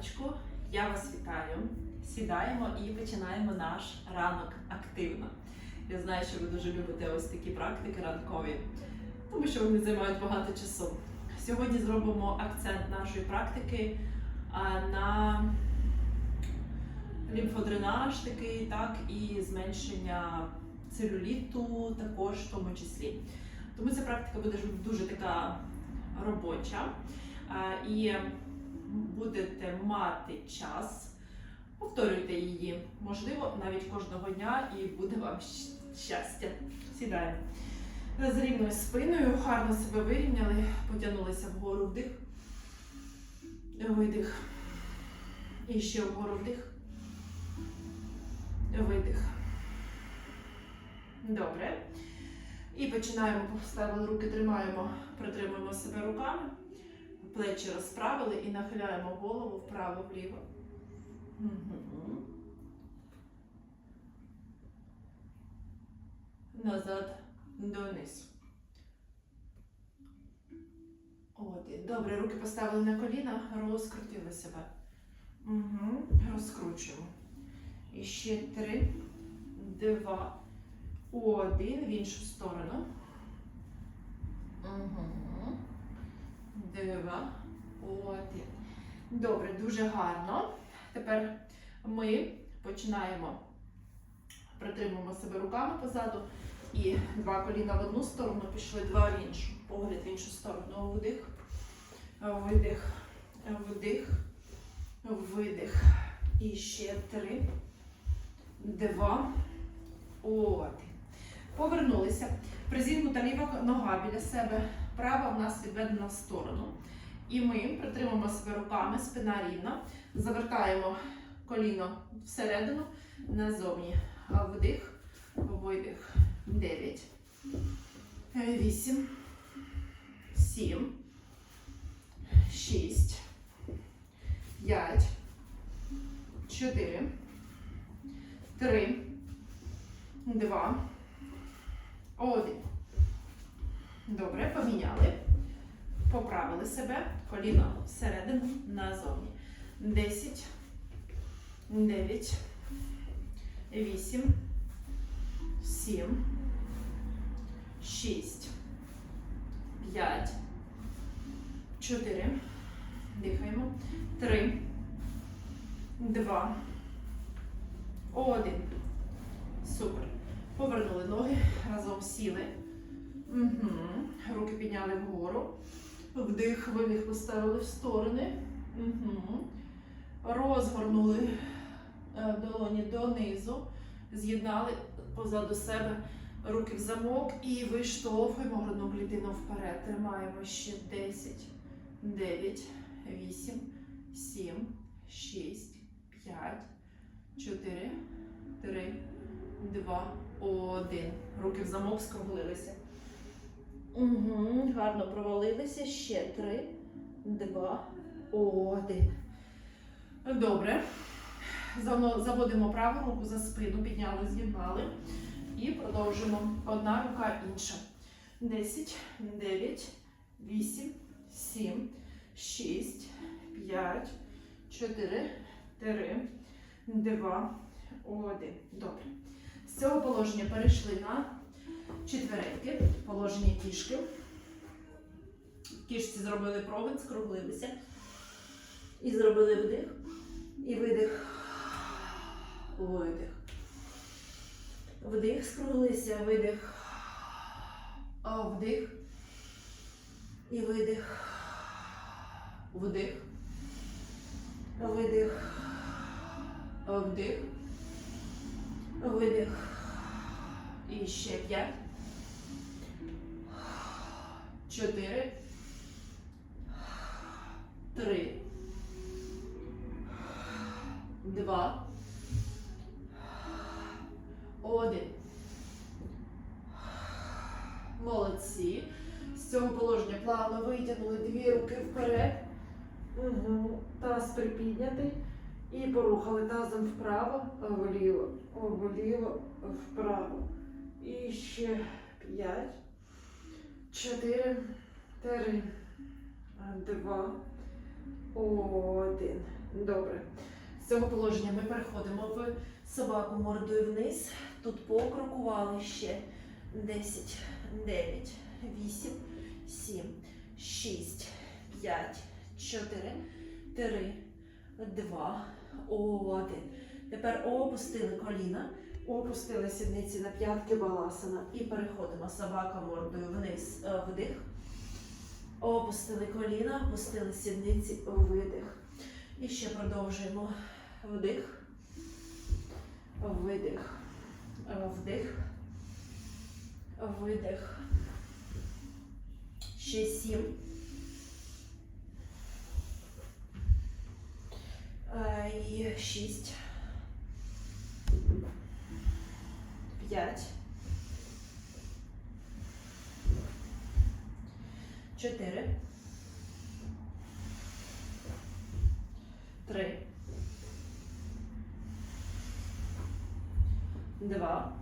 раночку. Я вас вітаю. Сідаємо і починаємо наш ранок активно. Я знаю, що ви дуже любите ось такі практики ранкові, тому що вони займають багато часу. Сьогодні зробимо акцент нашої практики на лімфодренаж такий, так, і зменшення целюліту також в тому числі. Тому ця практика буде дуже така робоча. І будете мати час, повторюйте її, можливо, навіть кожного дня, і буде вам щастя. Сідаємо. З рівною спиною, гарно себе вирівняли, потягнулися вгору вдих, видих. І ще вгору вдих. Видих. Добре. І починаємо, поставили руки, тримаємо, притримуємо себе руками, плечі розправили і нахиляємо голову вправо-вліво. Назад донизу. От, добре, руки поставили на коліна, розкрутили себе. Угу. Розкручуємо. І ще три, два, один в іншу сторону. Угу. Два, один. Добре, дуже гарно. Тепер ми починаємо притримуємо себе руками позаду. І два коліна в одну сторону, пішли два в іншу. Погляд в іншу сторону. Вдих, видих, вдих, видих. І ще три, два, один. Повернулися. Призігнута ліва нога біля себе, права в нас відведена в сторону. І ми притримуємо себе руками, спина рівна, завертаємо коліно всередину, назовні. Вдих, видих. 9, 8, 7, 6, 5, 4, 3, 2, 1. Добре, поміняли. Поправили себе. Коліно всередину, назовні. 10, 9, 8, 7, 6, 5, 4, дихаємо, 3, 2, 1. Супер. Повернули ноги, разом сіли. Угу. Руки підняли вгору. Вдих, видих поставили в сторони. Угу. Розгорнули е, долоні донизу. З'єднали позаду себе руки в замок і виштовхуємо грудну клітину вперед. Тримаємо ще 10, 9, 8, 7, 6, 5, 4, 3, 2, 1. Руки в замок скруглилися. Угу, гарно провалилися. Ще 3, 2, 1. Добре. Заводимо праву руку за спину, підняли, з'єднали. І продовжуємо. Одна рука інша. 10, 9, 8, 7, 6, 5, 4, 3, 2, 1. Добре. З цього положення перейшли на четвереньки, положення кішки. Кішці зробили провин, скруглилися. І зробили вдих. І видих. Видих. Вдих, скруглися, видих. Вдих. І видих. Вдих. Видих. Вдих. Видих. І ще п'ять. Чотири. Три. Два. Один. Молодці. З цього положення плавно витягнули дві руки вперед. Угу. Таз припіднятий. І порухали тазом вправо, вліво, вліво, вправо. І ще п'ять, чотири, три, два, Один. Добре. З цього положення ми переходимо в собаку мордою вниз. Тут покрокували ще 10, 9, 8, 7, 6, 5, 4, 3, 2, 1. Тепер опустили коліна, опустили сідниці на п'ятки баласана і переходимо собака мордою вниз, е, вдих. Опустили коліна, опустили сідниці, видих. І ще продовжуємо вдих, видих, вдих, видих. Ще сім. Е, І шість. П'ять. Чотири. Три. Два.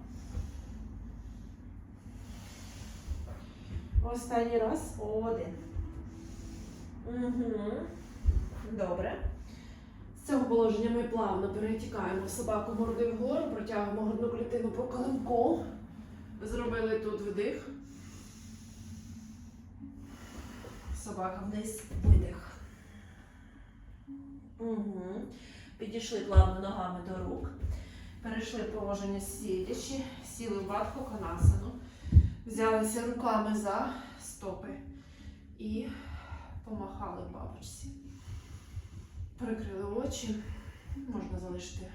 Останній раз. Один. Угу. Добре. Цього положення ми плавно перетікаємо собаку мордою вгору, протягуємо грудну клітину по колинку. Зробили тут вдих. Собака вниз, видих. Угу. Підійшли плавно ногами до рук. Перейшли положення сидячи, сіли в ватку канасану. Взялися руками за стопи і помахали бабочці. Прикрили очі, можна залишити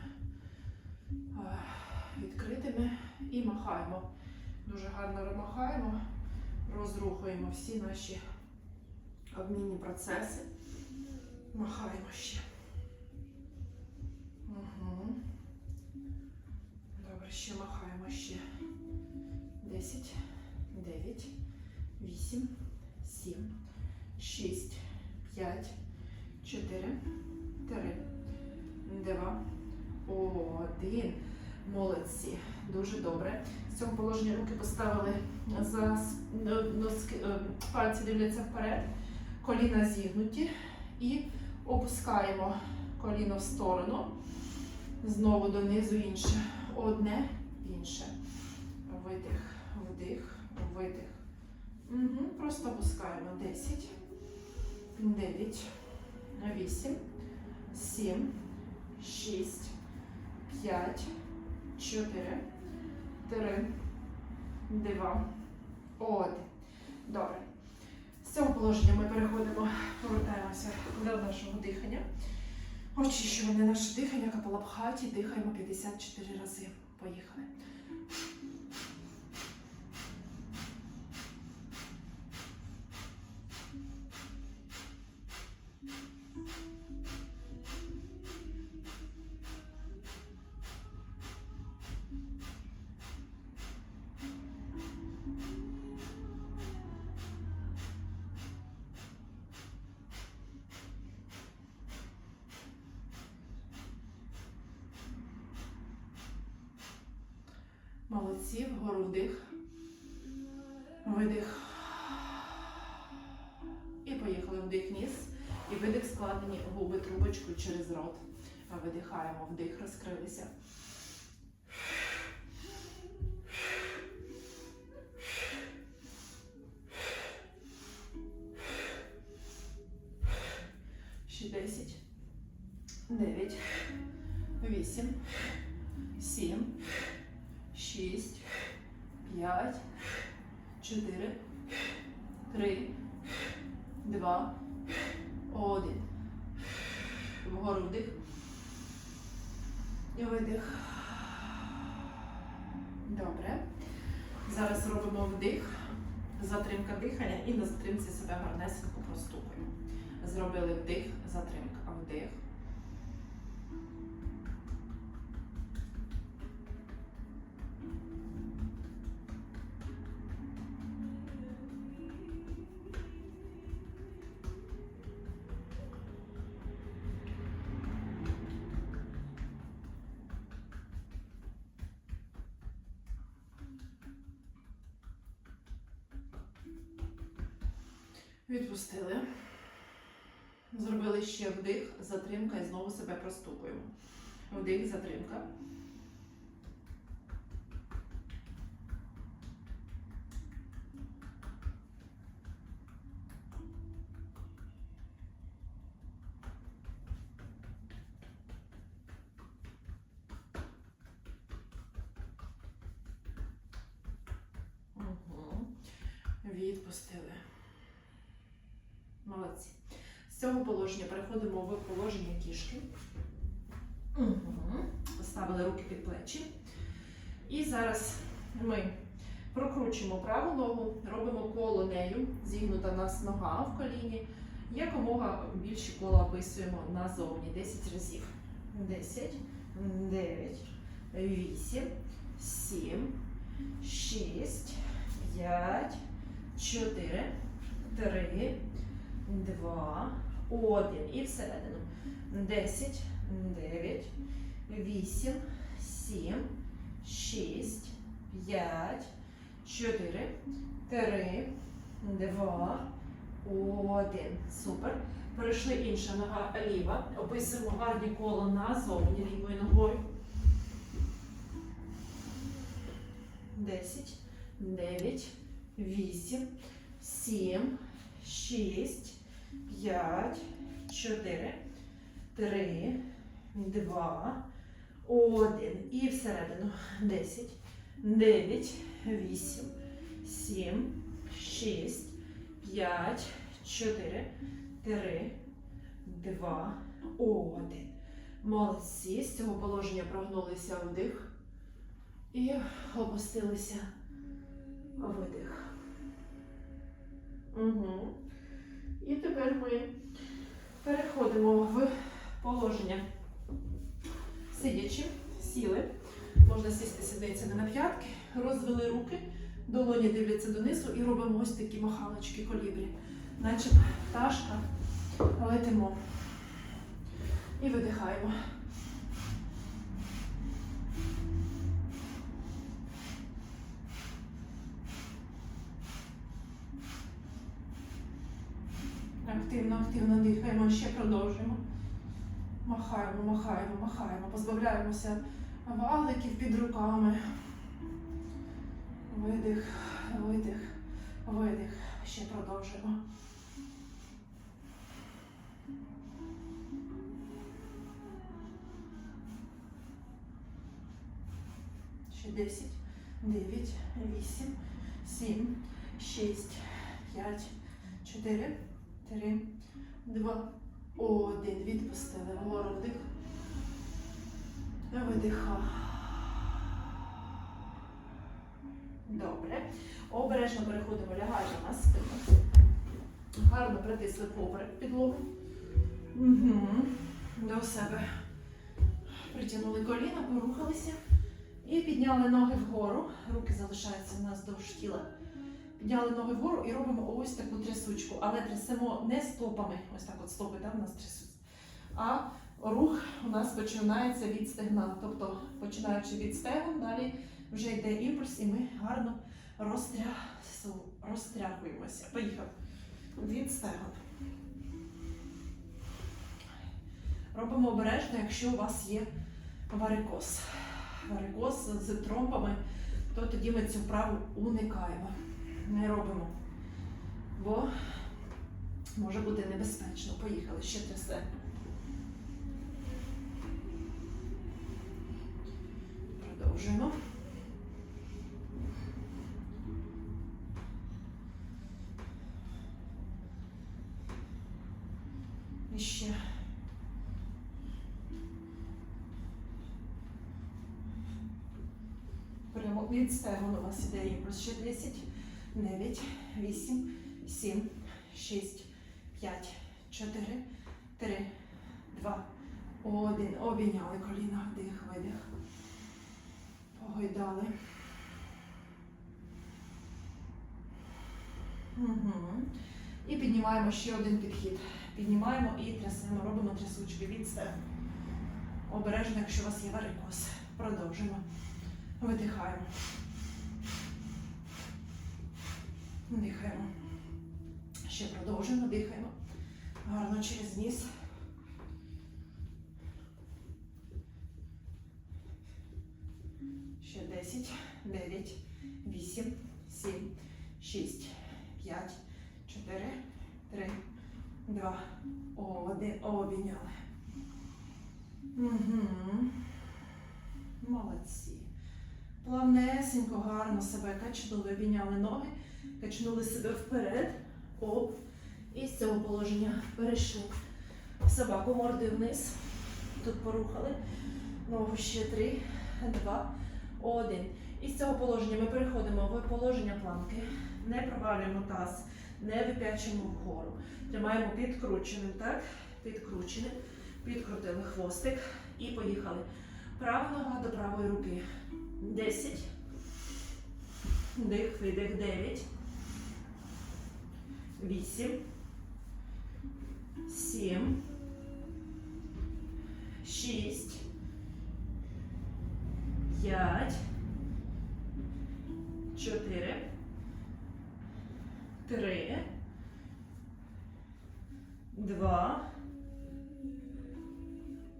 відкритими і махаємо. Дуже гарно махаємо, розрухуємо всі наші обмінні процеси. Махаємо ще. Угу. Добре, ще махаємо ще. 10, 9, 8, 7, 6, 5, 4, 3, 2, 1. Молодці. Дуже добре. З цього положення руки поставили за носки, е, пальці дивляться вперед, коліна зігнуті і опускаємо коліно в сторону. Знову донизу інше. Одне, інше. Видих, вдих, видих. Угу. Просто опускаємо 10, 9, 8, 7, 6, 5, 4, 3, 2, 1. Добре. З цього положення ми переходимо, повертаємося до нашого дихання. Очищування наше дихання, капалабхаті, дихаємо 54 рази. Поїхали. Молодці, вгору вдих. Видих. І поїхали вдих ніс. І видих складені губи трубочкою через рот. Видихаємо, вдих, розкрилися. Ще 10, 9, 8, 7, шість, п'ять, чотири, три, два, один. Вгору вдих. І видих. Добре. Зараз робимо вдих, затримка дихання і на затримці себе гарнесенько простукаємо. Зробили вдих, затримка, вдих. Зробили ще вдих, затримка і знову себе простукуємо. Вдих, затримка. Положення. Угу. Поставили руки під плечі. І зараз ми прокручуємо праву ногу, робимо коло нею, зігнута нас нога в коліні. Якомога більше кола описуємо назовні 10 разів. 10, 9, 8, 7, 6, 5, 4, 3, 2, 1. І всередину. 10, 9, 8, 7, 6, 5, 4, 3, 2, 1. Супер. Перейшли інша нога ліва. Описуємо гарні коло назовні лівою ногою. 10, 9, 8, 7, 6, 5, 4, 3, 2, 1. І всередину. 10, 9, 8, 7, 6, 5, 4, 3, 2, 1. Молодці. З цього положення прогнулися вдих. І опустилися видих. Угу. І тепер ми переходимо в положення сидячи, сіли. Можна сісти сідницями на п'ятки, розвели руки, долоні дивляться донизу і робимо ось такі махалочки колібрі. Наче пташка летимо. І видихаємо. Активно, активно дихаємо, ще продовжуємо. Махаємо, махаємо, махаємо, позбавляємося валиків під руками. Видих, видих, видих. Ще продовжуємо. Ще 10, 9, 8, 7, 6, 5, 4, 3, 2, 1. Відпустили. Вгору вдих. Видиха. Добре. Обережно переходимо, лягаємо на спину. Гарно притисли поперек підлогу. Угу. До себе. Притягнули коліна, порухалися. І підняли ноги вгору. Руки залишаються у нас довж тіла. Підняли ноги вгору і робимо ось таку трясучку. Але трясемо не стопами. Ось так от стопи там нас трясуться. А рух у нас починається від стегна. Тобто, починаючи від стегон, далі вже йде імпульс, і ми гарно розтрясу, розтряхуємося. Поїхав. Від стегон. Робимо обережно, якщо у вас є варикоз. Варикоз з тромбами, то тоді ми цю вправу уникаємо. Не робимо. Бо може бути небезпечно. Поїхали, ще трясе. Продовжуємо. І ще. Прямо від стегон у вас іде імпульс. Ще 10, 9, 8, 7, 6, 5, 4, 3, 2, 1. Обійняли коліна, вдих, видих. Погойдали. Угу. І піднімаємо ще один підхід. Піднімаємо і трясемо, робимо трясучки від стегон. Обережно, якщо у вас є варикоз. Продовжимо. Видихаємо. Дихаємо. Ще продовжуємо, дихаємо. Гарно через ніс. Ще 10, 9, 8, 7, 6, 5, 4, 3, 2, 1. Обійняли. Угу. Молодці. Плавнесенько, гарно себе качнули, обійняли ноги, качнули себе вперед. Оп. І з цього положення перейшли. Собаку мордою вниз. Тут порухали. Ногу ще три, два, один. І з цього положення ми переходимо в положення планки. Не провалюємо таз, не вип'ячуємо вгору. Тримаємо підкрученим, так? Підкрученим. Підкрутили хвостик і поїхали. Права нога до правої руки. 10. Дих, видих, 9. 8. 7. 6. 5. 4. 3. 2.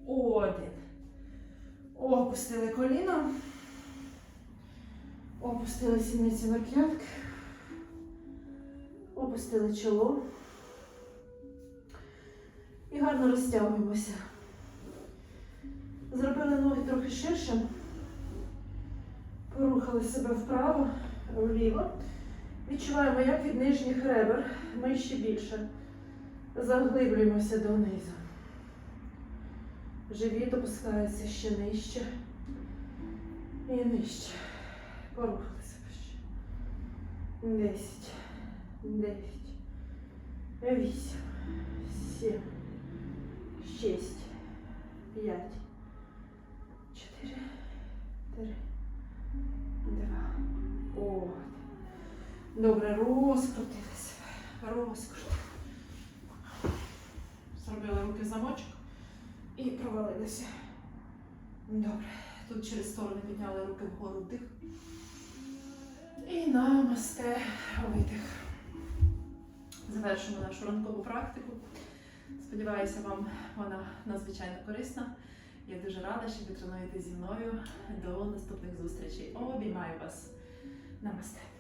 Один. Опустили коліно. Опустили сідниці на п'ятки. Опустили чоло. І гарно розтягуємося. Зробили ноги трохи ширше. Порухали себе вправо, вліво. Відчуваємо, як від нижніх ребер ми ще більше заглиблюємося донизу. Живіт опускається ще нижче і нижче. Порухали себе ще. Десять, дев'ять, вісім, сім, шість, п'ять, чотири, три, два. От. Добре, розкрутили себе. Розкрутили. Зробили руки замочок і провалилися. Добре. Тут через сторони підняли руки вгору вдих. І намасте видих. Завершимо нашу ранкову практику. Сподіваюся, вам вона надзвичайно корисна. Я дуже рада, що ви тренуєте зі мною. До наступних зустрічей. Обіймаю вас. Намасте.